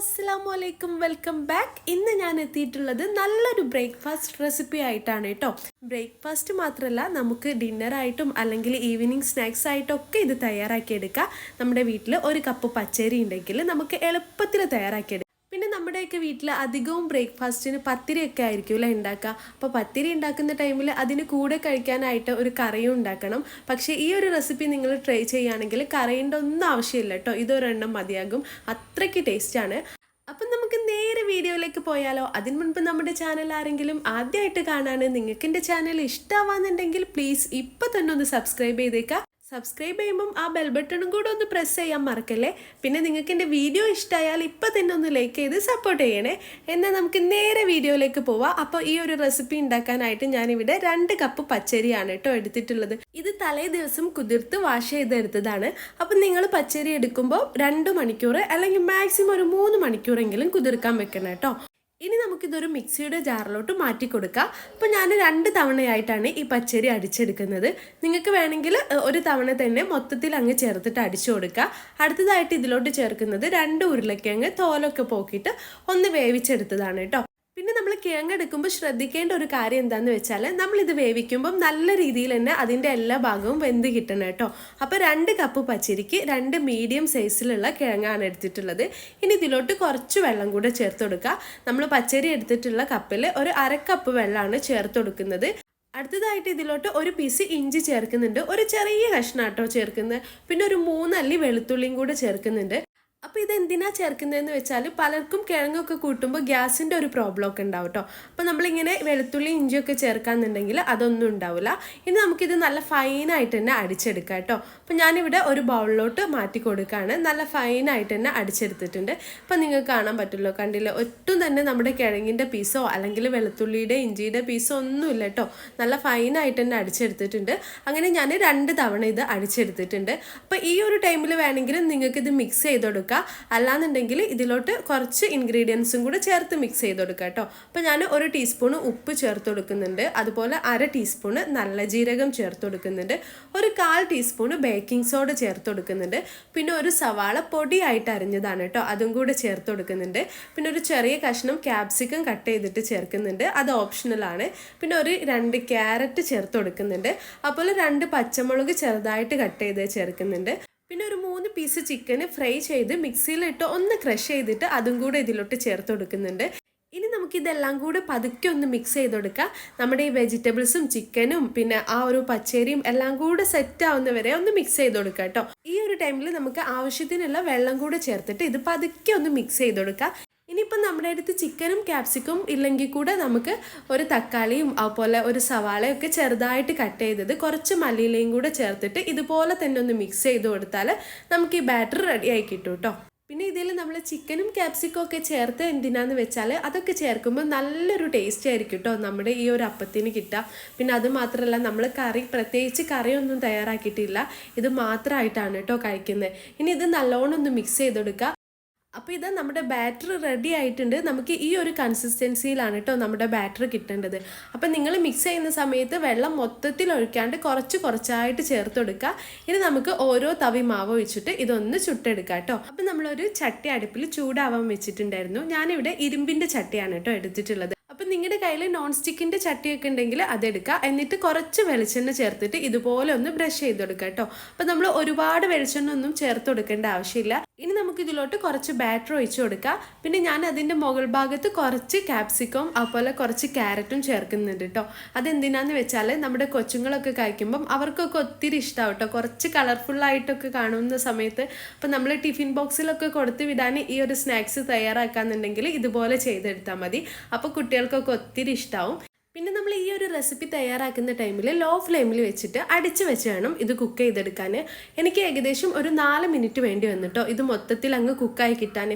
അസ്സാം വലൈക്കും welcome back. ഇന്ന് ഞാൻ എത്തിയിട്ടുള്ളത് നല്ലൊരു ബ്രേക്ക്ഫാസ്റ്റ് റെസിപ്പി ആയിട്ടാണ് കേട്ടോ. ബ്രേക്ക്ഫാസ്റ്റ് മാത്രമല്ല നമുക്ക് ഡിന്നറായിട്ടും അല്ലെങ്കിൽ ഈവനിങ് സ്നാക്സ് ആയിട്ടും ഒക്കെ ഇത് തയ്യാറാക്കിയെടുക്കാം. നമ്മുടെ വീട്ടിൽ ഒരു കപ്പ് പച്ചരി ഉണ്ടെങ്കിൽ നമുക്ക് എളുപ്പത്തിൽ തയ്യാറാക്കിയെടുക്കാം. പിന്നെ നമ്മുടെയൊക്കെ വീട്ടിൽ അധികവും ബ്രേക്ക്ഫാസ്റ്റിന് പത്തിരിയൊക്കെ ആയിരിക്കുമല്ലേ ഉണ്ടാക്കുക അപ്പോൾ പത്തിരി ഉണ്ടാക്കുന്ന ടൈമിൽ അതിന് കൂടെ കഴിക്കാനായിട്ട് ഒരു കറിയും ഉണ്ടാക്കണം പക്ഷേ ഈ ഒരു റെസിപ്പി നിങ്ങൾ ട്രൈ ചെയ്യുകയാണെങ്കിൽ കറിയുടെ ഒന്നും ആവശ്യമില്ല കേട്ടോ ഇതൊരെണ്ണം മതിയാകും. അത്രയ്ക്ക് ടേസ്റ്റാണ് അപ്പം നമുക്ക് നേരെ വീഡിയോയിലേക്ക് പോയാലോ. അതിന് മുൻപ് നമ്മുടെ ചാനൽ ആരെങ്കിലും ആദ്യമായിട്ട് കാണാൻ നിങ്ങൾക്ക് എന്റെ ചാനൽ ഇഷ്ടമാവാന്നുണ്ടെങ്കിൽ പ്ലീസ് ഇപ്പം തന്നെ ഒന്ന് സബ്സ്ക്രൈബ് ചെയ്തേക്കാം. സബ്സ്ക്രൈബ് ചെയ്യുമ്പം ആ ബെൽ ബട്ടണും കൂടെ ഒന്ന് പ്രസ് ചെയ്യാൻ മറക്കല്ലേ? പിന്നെ നിങ്ങൾക്ക് എന്റെ വീഡിയോ ഇഷ്ടമായാൽ ഇപ്പം തന്നെ ഒന്ന് ലൈക്ക് ചെയ്ത് സപ്പോർട്ട് ചെയ്യണേ. എന്നാൽ നമുക്ക് നേരെ വീഡിയോയിലേക്ക് പോവാം. അപ്പോൾ ഈ ഒരു റെസിപ്പി ഉണ്ടാക്കാനായിട്ട് ഞാനിവിടെ രണ്ട് കപ്പ് പച്ചരിയാണ് കേട്ടോ എടുത്തിട്ടുള്ളത്. ഇത് തലേ ദിവസം കുതിർത്ത് വാഷ് ചെയ്തെടുത്തതാണ്. അപ്പം നിങ്ങൾ പച്ചരി എടുക്കുമ്പോൾ രണ്ട് മണിക്കൂർ അല്ലെങ്കിൽ മാക്സിമം ഒരു മൂന്ന് മണിക്കൂറെങ്കിലും കുതിർക്കാൻ വെക്കണം കേട്ടോ. ഇനി നമുക്കിതൊരു മിക്സിയുടെ ജാറിലോട്ട് മാറ്റി കൊടുക്കാം. അപ്പോൾ ഞാൻ രണ്ട് തവണയായിട്ടാണ് ഈ പച്ചരി അടിച്ചെടുക്കുന്നത്. നിങ്ങൾക്ക് വേണമെങ്കിൽ ഒരു തവണ തന്നെ മൊത്തത്തിൽ അങ്ങ് ചേർത്തിട്ട് അടിച്ചു കൊടുക്കുക അടുത്തതായിട്ട് ഇതിലോട്ട് ചേർക്കുന്നത് രണ്ട് ഉരുളക്കിഴങ്ങ് തോലൊക്കെ പോക്കിയിട്ട് ഒന്ന് വേവിച്ചെടുത്തതാണ് കേട്ടോ. പിന്നെ നമ്മൾ കിഴങ്ങ് എടുക്കുമ്പോൾ ശ്രദ്ധിക്കേണ്ട ഒരു കാര്യം എന്താണെന്ന് വെച്ചാൽ നമ്മൾ ഇത് വേവിക്കുമ്പം നല്ല രീതിയിൽ തന്നെ അതിന്റെ എല്ലാ ഭാഗവും വെന്ത് കിട്ടണം കേട്ടോ. അപ്പോൾ രണ്ട് കപ്പ് പച്ചരിക്ക് രണ്ട് മീഡിയം സൈസിലുള്ള കിഴങ്ങാണ് എടുത്തിട്ടുള്ളത്. ഇനി ഇതിലോട്ട് കുറച്ച് വെള്ളം കൂടെ ചേർത്ത് കൊടുക്കുക. നമ്മൾ പച്ചരി എടുത്തിട്ടുള്ള കപ്പിൽ ഒരു അരക്കപ്പ് കപ്പ് വെള്ളമാണ് ചേർത്ത് കൊടുക്കുന്നത്. അടുത്തതായിട്ട് ഇതിലോട്ട് ഒരു പീസ് ഇഞ്ചി ചേർക്കുന്നുണ്ട്. ഒരു ചെറിയ കഷ്ണാട്ടോ ചേർക്കുന്നത് പിന്നെ ഒരു മൂന്നല്ലി വെളുത്തുള്ളിയും കൂടെ ചേർക്കുന്നുണ്ട്. അപ്പോൾ ഇത് എന്തിനാ ചേർക്കുന്നതെന്ന് വെച്ചാൽ പലർക്കും കിഴങ്ങൊക്കെ കൂട്ടുമ്പോൾ ഗ്യാസിന്റെ ഒരു പ്രോബ്ലം ഒക്കെ ഉണ്ടാവും കേട്ടോ. അപ്പോൾ നമ്മളിങ്ങനെ വെളുത്തുള്ളി ഇഞ്ചിയൊക്കെ ചേർക്കാന്നുണ്ടെങ്കിൽ അതൊന്നും ഉണ്ടാവില്ല. ഇനി നമുക്കിത് നല്ല ഫൈനായിട്ട് തന്നെ അടിച്ചെടുക്കാം കേട്ടോ. അപ്പോൾ ഞാനിവിടെ ഒരു ബൗളിലോട്ട് മാറ്റി കൊടുക്കുകയാണ്. നല്ല ഫൈനായിട്ട് തന്നെ അടിച്ചെടുത്തിട്ടുണ്ട്. അപ്പോൾ നിങ്ങൾക്ക് കാണാൻ പറ്റുമല്ലോ. കണ്ടില്ല? ഒട്ടും തന്നെ നമ്മുടെ കിഴങ്ങിന്റെ പീസോ അല്ലെങ്കിൽ വെളുത്തുള്ളിയുടെ ഇഞ്ചിയുടെ പീസോ ഒന്നുമില്ല കേട്ടോ. നല്ല ഫൈനായിട്ട് തന്നെ അടിച്ചെടുത്തിട്ടുണ്ട്. അങ്ങനെ ഞാൻ രണ്ട് തവണ ഇത് അടിച്ചെടുത്തിട്ടുണ്ട്. അപ്പോൾ ഈ ഒരു ടൈമിൽ വേണമെങ്കിലും നിങ്ങൾക്ക് ഇത് മിക്സ് ചെയ്ത് കൊടുക്കുക. അല്ലാന്നുണ്ടെങ്കിൽ ഇതിലോട്ട് കുറച്ച് ഇൻഗ്രീഡിയൻസും കൂടെ ചേർത്ത് മിക്സ് ചെയ്ത് കൊടുക്കുക കേട്ടോ. അപ്പോൾ ഞാൻ ഒരു ടീസ്പൂൺ ഉപ്പ് ചേർത്ത് കൊടുക്കുന്നുണ്ട്. അതുപോലെ അര ടീസ്പൂണ് നല്ല ജീരകം ചേർത്ത് കൊടുക്കുന്നുണ്ട്. ഒരു കാൽ ടീസ്പൂണ് ബേക്കിംഗ് സോഡ ചേർത്ത് കൊടുക്കുന്നുണ്ട്. പിന്നെ ഒരു സവാള പൊടിയായിട്ട് അരിഞ്ഞതാണ് കേട്ടോ. അതും കൂടെ ചേർത്ത് കൊടുക്കുന്നുണ്ട്. പിന്നെ ഒരു ചെറിയ കഷ്ണം ക്യാപ്സിക്കം കട്ട് ചെയ്തിട്ട് ചേർക്കുന്നുണ്ട്. അത് ഓപ്ഷണലാണ് പിന്നെ ഒരു രണ്ട് ക്യാരറ്റ് ചേർത്ത് കൊടുക്കുന്നുണ്ട്. അതുപോലെ രണ്ട് പച്ചമുളക് ചെറുതായിട്ട് കട്ട് ചെയ്ത് ചേർക്കുന്നുണ്ട്. പിന്നെ ഒരു മൂന്ന് പീസ് ചിക്കന് ഫ്രൈ ചെയ്ത് മിക്സിയിലിട്ട് ഒന്ന് ക്രഷ് ചെയ്തിട്ട് അതും കൂടെ ഇതിലോട്ട് ചേർത്ത് കൊടുക്കുന്നുണ്ട്. ഇനി നമുക്കിതെല്ലാം കൂടെ പതുക്കെ ഒന്ന് മിക്സ് ചെയ്ത് കൊടുക്കാം. നമ്മുടെ ഈ വെജിറ്റബിൾസും ചിക്കനും പിന്നെ ആ ഒരു പച്ചരിയും എല്ലാം കൂടെ സെറ്റ് ആവുന്നവരെ ഒന്ന് മിക്സ് ചെയ്ത് കൊടുക്കാം കേട്ടോ ഈ ഒരു ടൈമിൽ നമുക്ക് ആവശ്യത്തിനുള്ള വെള്ളം കൂടെ ചേർത്തിട്ട് ഇത് പതുക്കെ ഒന്ന് മിക്സ് ചെയ്ത് കൊടുക്കാം. ഇനിയിപ്പം നമ്മുടെ അടുത്ത് ചിക്കനും ക്യാപ്സിക്കും ഇല്ലെങ്കിൽ കൂടെ നമുക്ക് ഒരു തക്കാളിയും അതുപോലെ ഒരു സവാളയും ഒക്കെ ചെറുതായിട്ട് കട്ട് ചെയ്തത് കുറച്ച് മല്ലിയിലയും കൂടെ ചേർത്തിട്ട് ഇതുപോലെ തന്നെ ഒന്ന് മിക്സ് ചെയ്ത് കൊടുത്താൽ നമുക്ക് ഈ ബാറ്റർ റെഡി ആയി കിട്ടും കേട്ടോ പിന്നെ ഇതിൽ നമ്മൾ ചിക്കനും ക്യാപ്സിക്കും ഒക്കെ ചേർത്ത് എന്തിനാന്ന് വെച്ചാൽ അതൊക്കെ ചേർക്കുമ്പോൾ നല്ലൊരു ടേസ്റ്റ് ആയിരിക്കും കേട്ടോ നമ്മുടെ ഈ ഒരു അപ്പത്തിന് കിട്ടുക പിന്നെ അത് മാത്രമല്ല നമ്മൾ കറി പ്രത്യേകിച്ച് കറിയൊന്നും തയ്യാറാക്കിയിട്ടില്ല. ഇത് മാത്രമായിട്ടാണ് കേട്ടോ കഴിക്കുന്നത്. ഇനി ഇത് നല്ലോണം ഒന്ന് മിക്സ് ചെയ്ത് കൊടുക്കുക അപ്പോൾ ഇത് നമ്മുടെ ബാറ്ററി റെഡി ആയിട്ടുണ്ട്. നമുക്ക് ഈ ഒരു കൺസിസ്റ്റൻസിയിലാണ് കേട്ടോ നമ്മുടെ ബാറ്ററി കിട്ടേണ്ടത്. അപ്പോൾ നിങ്ങൾ മിക്സ് ചെയ്യുന്ന സമയത്ത് വെള്ളം മൊത്തത്തിൽ ഒഴിക്കാണ്ട് കുറച്ച് കുറച്ചായിട്ട് ചേർത്ത് കൊടുക്കുക. ഇനി നമുക്ക് ഓരോ തവി മാവ് ഒഴിച്ചിട്ട് ഇതൊന്ന് ചുട്ടെടുക്കാം കേട്ടോ അപ്പം നമ്മളൊരു ചട്ടി അടുപ്പിൽ ചൂടാവാൻ വെച്ചിട്ടുണ്ടായിരുന്നു. ഞാനിവിടെ ഇരുമ്പിന്റെ ചട്ടിയാണ് കേട്ടോ എടുത്തിട്ടുള്ളത്. അപ്പം നിങ്ങളുടെ കയ്യിൽ നോൺ സ്റ്റിക്കിന്റെ ചട്ടിയൊക്കെ ഉണ്ടെങ്കിൽ അതെടുക്കുക എന്നിട്ട് കുറച്ച് വെളിച്ചെണ്ണ ചേർത്തിട്ട് ഇതുപോലെ ഒന്ന് ബ്രഷ് ചെയ്ത് കേട്ടോ അപ്പം നമ്മൾ ഒരുപാട് വെളിച്ചെണ്ണ ഒന്നും ചേർത്ത് കൊടുക്കേണ്ട ആവശ്യമില്ല. ഇനി നമുക്ക് ഇതിലോട്ട് കുറച്ച് ബാറ്റർ ഒഴിച്ച് കൊടുക്കുക പിന്നെ ഞാൻ അതിന്റെ മുകൾ ഭാഗത്ത് കുറച്ച് ക്യാപ്സിക്കം അതുപോലെ കുറച്ച് ക്യാരറ്റും ചേർക്കുന്നുണ്ട് കേട്ടോ അതെന്തിനാന്ന് വെച്ചാൽ നമ്മുടെ കൊച്ചുങ്ങളൊക്കെ കഴിക്കുമ്പം അവർക്കൊക്കെ ഒത്തിരി ഇഷ്ടമാവും കേട്ടോ കുറച്ച് കളർഫുള്ളായിട്ടൊക്കെ കാണുന്ന സമയത്ത് അപ്പം നമ്മൾ ടിഫിൻ ബോക്സിലൊക്കെ കൊടുത്ത് വിടാൻ ഈ ഒരു സ്നാക്സ് തയ്യാറാക്കാന്നുണ്ടെങ്കിൽ ഇതുപോലെ ചെയ്തെടുത്താൽ മതി. അപ്പോൾ കുട്ടികൾക്കൊക്കെ ഒത്തിരി ഇഷ്ടമാവും പിന്നെ നമ്മൾ ഈ ഒരു റെസിപ്പി തയ്യാറാക്കുന്ന ടൈമിൽ ലോ ഫ്ലെയിമിൽ വെച്ചിട്ട് അടിച്ച് വെച്ച് വേണം ഇത് കുക്ക് ചെയ്തെടുക്കാൻ എനിക്ക് ഏകദേശം ഒരു നാല് മിനിറ്റ് വേണ്ടി വന്നിട്ടോ ഇത് മൊത്തത്തിൽ അങ്ങ് കുക്കായി കിട്ടാൻ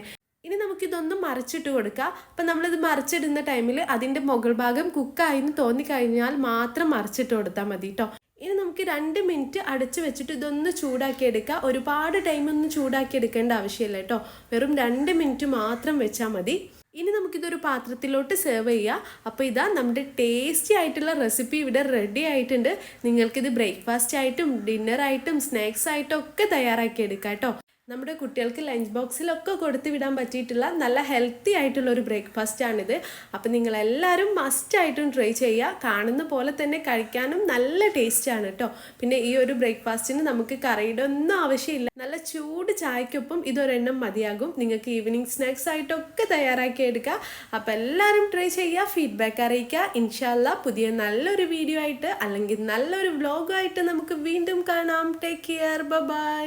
ഇനി നമുക്കിതൊന്നും മറിച്ചിട്ട് കൊടുക്കാം. അപ്പം നമ്മളിത് മറിച്ചിടുന്ന ടൈമിൽ അതിന്റെ മുകൾ ഭാഗം കുക്കായി എന്ന് തോന്നിക്കഴിഞ്ഞാൽ മാത്രം മറിച്ചിട്ട് കൊടുത്താൽ മതി കേട്ടോ ഇനി നമുക്ക് രണ്ട് മിനിറ്റ് അടച്ചു വെച്ചിട്ട് ഇതൊന്ന് ചൂടാക്കി ഒരുപാട് ടൈമൊന്നും ചൂടാക്കി എടുക്കേണ്ട ആവശ്യമില്ല കേട്ടോ വെറും രണ്ട് മിനിറ്റ് മാത്രം വെച്ചാൽ മതി. ഇനി നമുക്കിതൊരു പാത്രത്തിലോട്ട് സെർവ് ചെയ്യാം. അപ്പോൾ ഇതാ നമ്മുടെ ടേസ്റ്റി ആയിട്ടുള്ള റെസിപ്പി ഇവിടെ റെഡി ആയിട്ടുണ്ട്. നിങ്ങൾക്കിത് ബ്രേക്ക്ഫാസ്റ്റ് ആയിട്ടും ഡിന്നർ ആയിട്ടും സ്നാക്സ് ആയിട്ടും ഒക്കെ തയ്യാറാക്കി എടുക്കാം കേട്ടോ. നമ്മുടെ കുട്ടികൾക്ക് ലഞ്ച് ബോക്സിലൊക്കെ കൊടുത്തു വിടാൻ പറ്റിയിട്ടുള്ള നല്ല ഹെൽത്തി ആയിട്ടുള്ള ഒരു ബ്രേക്ക്ഫാസ്റ്റ് ആണിത്. അപ്പം നിങ്ങളെല്ലാവരും മസ്റ്റായിട്ടും ട്രൈ ചെയ്യുക. കാണുന്ന പോലെ തന്നെ കഴിക്കാനും നല്ല ടേസ്റ്റ് ആണ് കേട്ടോ പിന്നെ ഈ ഒരു ബ്രേക്ക്ഫാസ്റ്റിന് നമുക്ക് കറിയുടെ ഒന്നും ആവശ്യമില്ല. നല്ല ചൂട് ചായക്കൊപ്പം ഇതൊരെണ്ണം മതിയാകും. നിങ്ങൾക്ക് ഈവനിങ് സ്നാക്സ് ആയിട്ടൊക്കെ തയ്യാറാക്കി എടുക്കുക അപ്പം എല്ലാവരും ട്രൈ ചെയ്യുക. ഫീഡ്ബാക്ക് അറിയിക്കുക. ഇൻഷാല്ല പുതിയ നല്ലൊരു വീഡിയോ ആയിട്ട് അല്ലെങ്കിൽ നല്ലൊരു വ്ലോഗായിട്ട് നമുക്ക് വീണ്ടും കാണാം. Take care bye